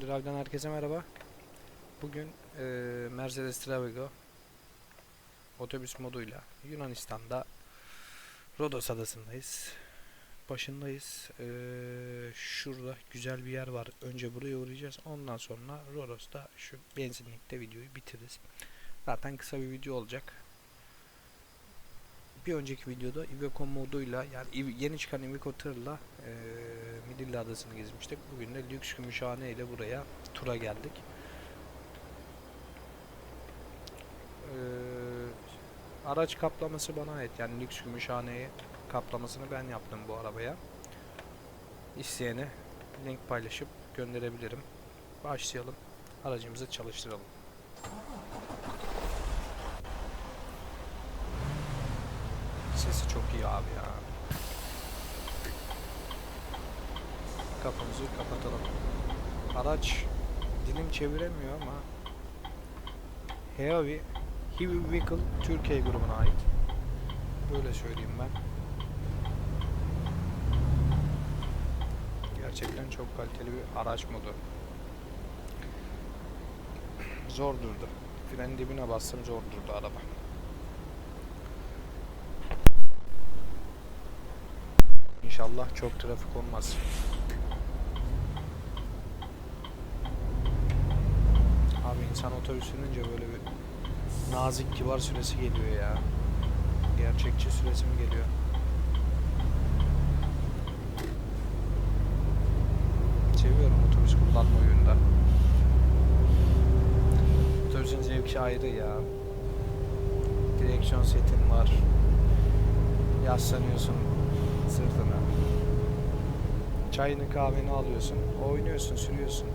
Drag'dan herkese merhaba. Bugün eee, Mercedes Travigo otobüs moduyla Yunanistan'da Rodos adasındayız. Başındayız. Eee, şurada güzel bir yer var. Önce buraya uğrayacağız. Ondan sonra Rodos'ta şu benzinlikte videoyu bitiririz. Zaten kısa bir video olacak. Bir önceki videoda Iveco moduyla yani yeni çıkan Iveco tırla eee Midilli Adası'nı gezmiştik. Bugün de lüks gümüşhane ile buraya tura geldik. Eee, araç kaplaması bana ait. Yani lüks gümüşhaneyi kaplamasını ben yaptım bu arabaya. İsteyene link paylaşıp gönderebilirim. Başlayalım. Aracımızı çalıştıralım. Sesi çok iyi abi ya. Kapımızı kapatalım. Araç dilim çeviremiyor ama Heavy Heavy Vehicle Türkiye grubuna ait. Böyle söyleyeyim ben. Gerçekten çok kaliteli bir araç modu. Zor durdu. Fren dibine bastım zor durdu araba. İnşallah çok trafik olmaz. Abi insan otobüs sürünce böyle bir nazik kibar süresi geliyor ya. Gerçekçi süresi mi geliyor? Seviyorum otobüs kullanma oyunda. Otobüsün zevki ayrı ya. Direksiyon setin var. Yaslanıyorsun sırtına. Çayını kahveni alıyorsun. Oynuyorsun, sürüyorsun.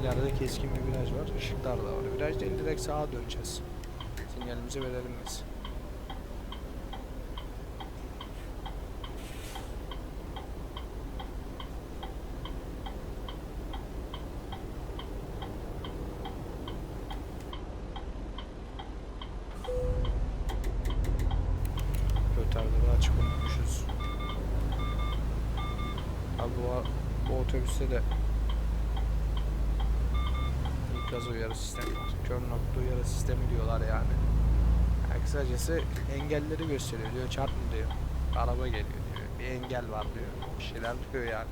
İleride keskin bir viraj var. Işıklar da var. Viraj değil sağa döneceğiz. Sinyalimizi verelim biz. Rötarları açık unutmuşuz. Abi bu, otobüste de gaz uyarı sistemi var. Kör nokta uyarı sistemi diyorlar yani. yani kısacası engelleri gösteriyor diyor çarpma diyor. Araba geliyor diyor. Bir engel var diyor. Bir şeyler diyor yani.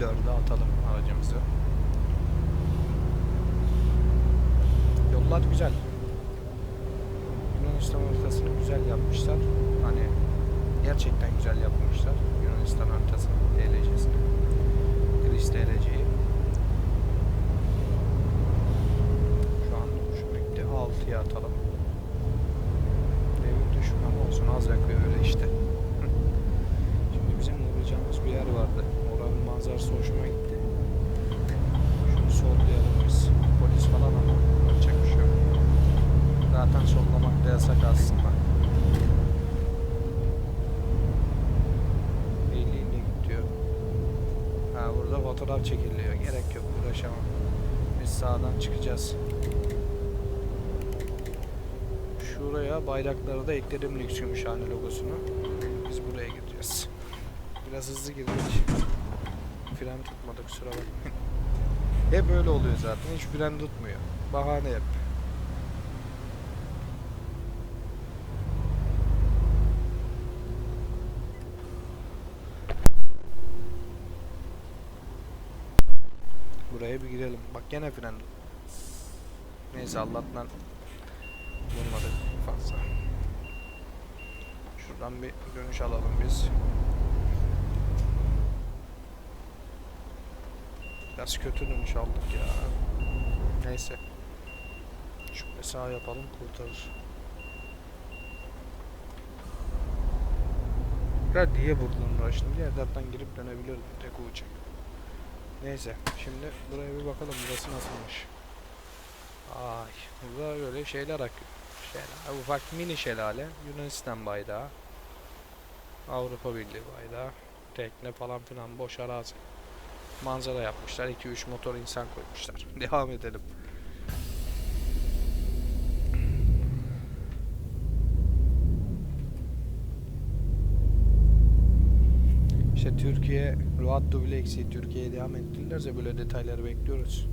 Dörde atalım aracımızı. Yollar güzel. Yunanistan haritasını güzel yapmışlar. Hani gerçekten güzel yapmışlar. Yunanistan haritasını, DLC'sini. Gris DLC'yi. Şu an hoşuma gitti. 6'ya atalım. Devir düşmem olsun. Az yakıyor öyle işte. Şimdi bizim uğrayacağımız bir yer vardı. Oranın manzarası hoşuma gitti. Şunu sollayalım biz. Polis falan ama yapacak bir şey yok. Zaten sollamak da yasak aslında. 50 ile git diyor. Ha burada fotoğraf çekiliyor. Gerek yok uğraşamam. Biz sağdan çıkacağız. Şuraya bayrakları da ekledim lüks gümüşhane logosunu. Biz buraya gireceğiz. Biraz hızlı girdik. Fren tutmadı kusura bakmayın. Hep öyle oluyor zaten. Hiç fren tutmuyor. Bahane hep. Buraya bir girelim. Bak gene fren. Neyse Allah'tan vurmadık fazla. Şuradan bir dönüş alalım biz. Biraz kötü dönüş aldık ya. Neyse. Şöyle sağ yapalım kurtarır. Ya diye buradan uğraştım. Diğer taraftan girip dönebilirdim. Tek uçak. Neyse şimdi buraya bir bakalım burası nasılmış. Ay burada böyle şeyler akıyor. Şelale, ufak mini şelale. Yunanistan bayrağı. Avrupa Birliği bayrağı. Tekne falan filan boş arazi. Manzara yapmışlar. 2-3 motor insan koymuşlar. Devam edelim. İşte Türkiye Road to Blacksea Türkiye'ye devam ettirirlerse böyle detayları bekliyoruz.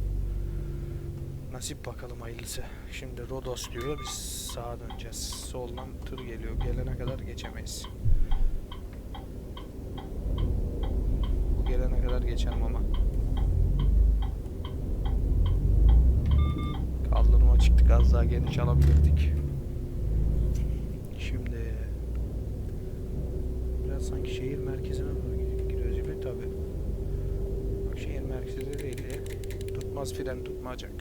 Nasip bakalım hayırlısı. Şimdi Rodos diyor biz sağa döneceğiz. Soldan tır geliyor. Gelene kadar geçemeyiz. Bu gelene kadar geçerim ama. Kaldırıma çıktık az daha geniş alabilirdik. Şimdi biraz sanki şehir merkezine doğru tabi. Şehir merkezi değil. Tutmaz fren tutmayacak.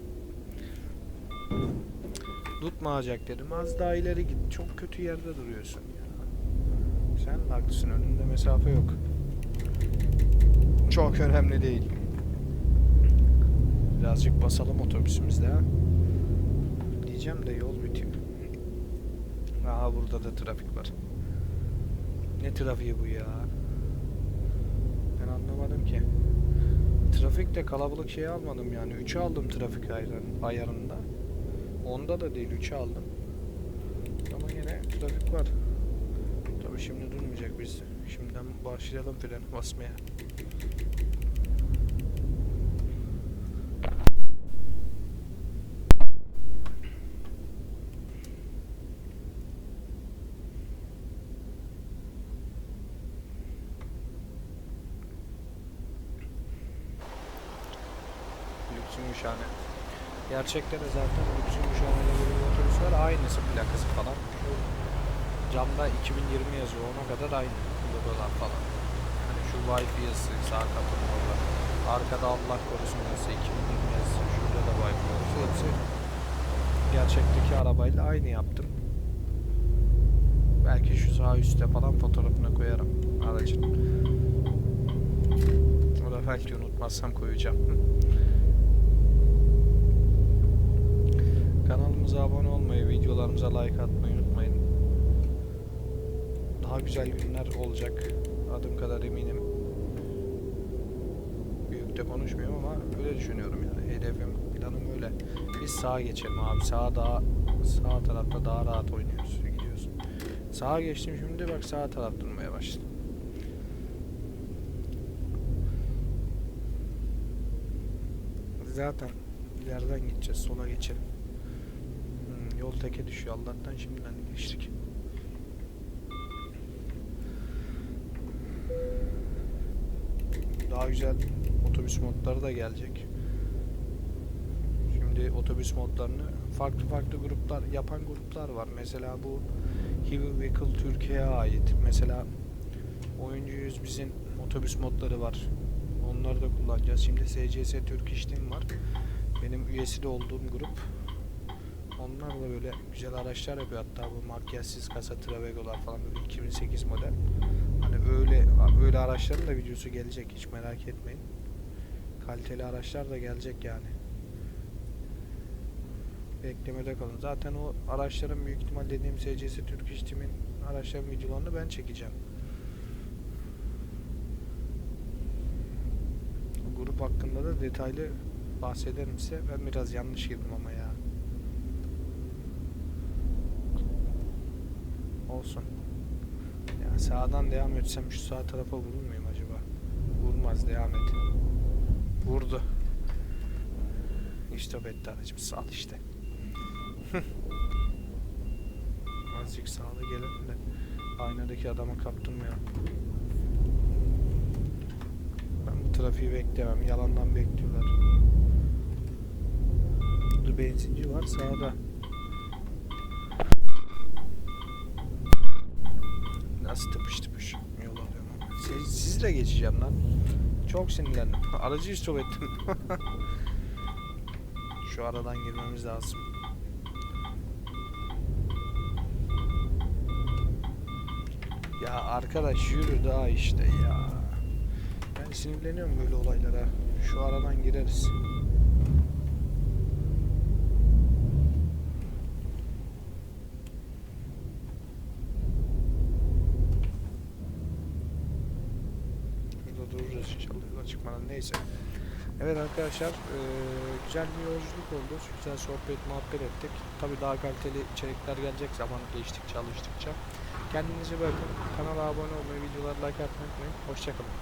Tutmayacak dedim. Az daha ileri git. Çok kötü yerde duruyorsun ya. Sen de haklısın. Önünde mesafe yok. Çok önemli değil. Birazcık basalım otobüsümüzde. Diyeceğim de yol bitiyor. Aha burada da trafik var. Ne trafiği bu ya? Anlamadım ki. Trafik de kalabalık şey almadım yani. 3'ü aldım trafik ayarın- ayarında. Onda da değil 3'ü aldım. Ama yine trafik var. Tabii şimdi durmayacak biz. Şimdiden başlayalım fren basmaya. Lüksünmüş hani. Gerçekten de zaten lüksünmüş hani böyle bir otobüs var. Aynısı plakası falan. Camda 2020 yazıyor. Ona kadar aynı logolar falan. Hani şu Wi-Fi yazısı sağ kapının orada. Arkada Allah korusun yazısı 2020 yazısı. Şurada da Wi-Fi yazısı. Hepsi gerçekteki arabayla aynı yaptım. Belki şu sağ üstte falan fotoğrafını koyarım aracın. O da belki unutmazsam koyacağım. Kanalımıza abone olmayı, videolarımıza like atmayı unutmayın. Daha güzel günler olacak. Adım kadar eminim. Büyük de konuşmuyorum ama öyle düşünüyorum yani. Hedefim, planım öyle. Biz sağa geçelim abi. Sağa daha sağ tarafta daha rahat oynuyoruz, gidiyoruz. Sağa geçtim şimdi bak sağ taraf durmaya başladı. Zaten ileriden gideceğiz, sola geçelim. Yol teke düşüyor Allah'tan şimdiden geçtik. Daha güzel otobüs modları da gelecek. Şimdi otobüs modlarını farklı farklı gruplar yapan gruplar var. Mesela bu Heavy Vehicle Türkiye'ye ait. Mesela oyuncuyuz bizim otobüs modları var. Onları da kullanacağız. Şimdi SCS Türk İştim var. Benim üyesi de olduğum grup. Onlar da böyle güzel araçlar yapıyor. Hatta bu makyajsız kasa Travego'lar falan böyle 2008 model. Hani öyle öyle araçların da videosu gelecek hiç merak etmeyin. Kaliteli araçlar da gelecek yani. Beklemede kalın. Zaten o araçların büyük ihtimal dediğim SCS Türk İş Team'in araçların videolarını ben çekeceğim. Grup hakkında da detaylı bahsederim size. Ben biraz yanlış girdim ama ya. Olsun. Ya sağdan devam etsem şu sağ tarafa vurur muyum acaba? Vurmaz devam et. Vurdu. İstop etti aracım sağ işte. Azıcık sağlı gelelim de aynadaki adama kaptırmayalım. Ben bu trafiği beklemem. Yalandan bekliyorlar. Burada benzinci var sağda. Nasıl tıpış tıpış yol alıyorum ama. Siz, sizle geçeceğim lan. Çok sinirlendim. Aracı istop ettim. Şu aradan girmemiz lazım. Ya arkadaş yürü daha işte ya. Ben sinirleniyorum böyle olaylara. Şu aradan gireriz. Burada dururuz inşallah çıkmadan neyse. Evet arkadaşlar eee, güzel bir yolculuk oldu. Güzel sohbet muhabbet ettik. Tabi daha kaliteli içerikler gelecek zaman geçtikçe alıştıkça. Kendinize bakın. Kanala abone olmayı, videoları like atmayı unutmayın. Hoşçakalın.